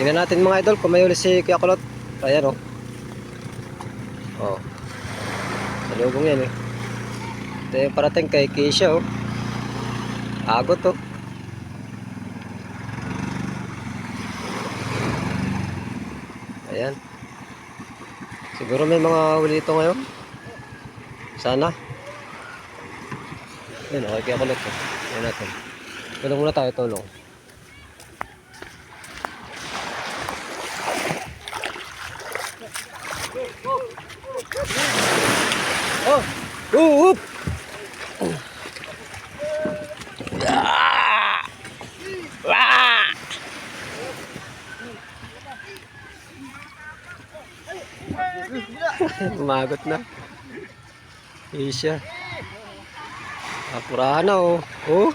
Tingnan natin mga idol kung may huli si Kuya Kulot. Ayan oh. Oh. Salubong yan eh. Ito yung parating kay Keisha oh. Agot oh. Ayan. Siguro may mga huli ito ngayon. Sana. Ayan, okay kaya kulit oh. Ayan natin. Tulong muna tayo, tulong. Oop! Ah! Ah! Umagot na. Isya. Apurahan na oh. Oh.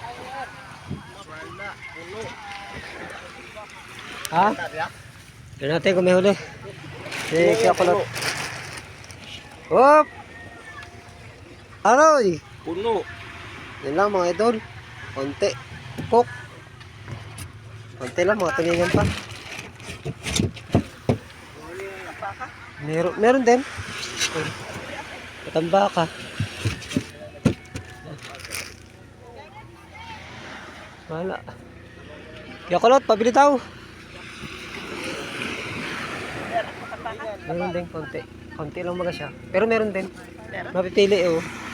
Ha? Tignan natin kung may huli. Si Kuya Kulot. Hop! Aroy! Puno. Yan lang mga idol. Konti. Pok. Konti lang mga tulingan pa. Meron, meron din. Matamba ka. Wala. Kaya kulot, pabili daw. Meron din konti. Konti lang mga siya. Pero meron din. Mapipili eh oh.